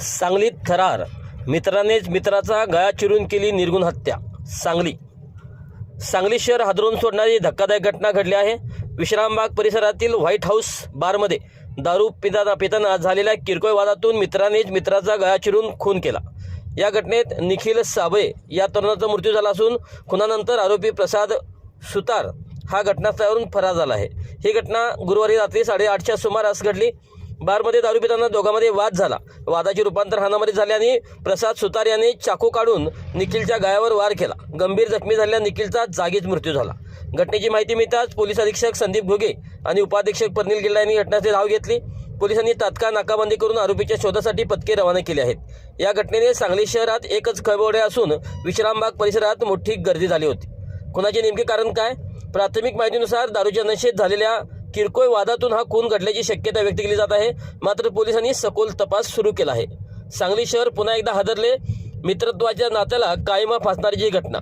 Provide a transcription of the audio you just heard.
सांगलीत थरार मित्रानेच मित्राचा गळा चिरून केली निर्गुण हत्या. सांगली. सांगली शहर हादरून सोडणारी धक्कादायक घटना घडली आहे. विश्रामबाग परिसरातील व्हाईट हाऊस बारमध्ये दारू पिताना पिताना झालेल्या किरकोळ वादातून मित्रानेच मित्राचा गळा चिरून खून केला. या घटनेत निखिल साबळे या तरुणाचा मृत्यू झाला असून खुनानंतर आरोपी प्रसाद सुतार हा घटनास्थळावरून फरार झाला आहे. ही घटना गुरुवारी रात्री साडेआठच्या सुमारास घडली. बारमध्ये दारू पिताना दोघांमध्ये वाद झाला. वादाचे रूपांतर हानामध्ये झाले आणि प्रसाद सुतार यांनी चाकू काढून निखिलच्या गायावर वार केला. गंभीर जखमी झालेल्या निखिलचा जागीच मृत्यू झाला. घटनेची माहिती मिळताच पोलीस अधीक्षक संदीप घुगे आणि उपाधीक्षक परनील गिल्ला यांनी घटनास्थळी धाव घेतली. पोलिसांनी तात्काळ नाकाबंदी करून आरोपीच्या शोधासाठी पथके रवाना केली आहेत. या घटनेने सांगली शहरात एकच खळबळे असून विश्रामबाग परिसरात मोठी गर्दी झाली होती. खुनाचे नेमके कारण काय? प्राथमिक माहितीनुसार दारूच्या नशेत झालेल्या किरकोळ वादातून हा खून घडल्याची शक्यता व्यक्त केली जात आहे. मात्र पोलिसांनी सखोल तपास सुरू केला आहे. सांगली शहर पुन्हा एकदा हादरले. मित्रत्वाच्या नात्याला कायमा फासणारी ही घटना.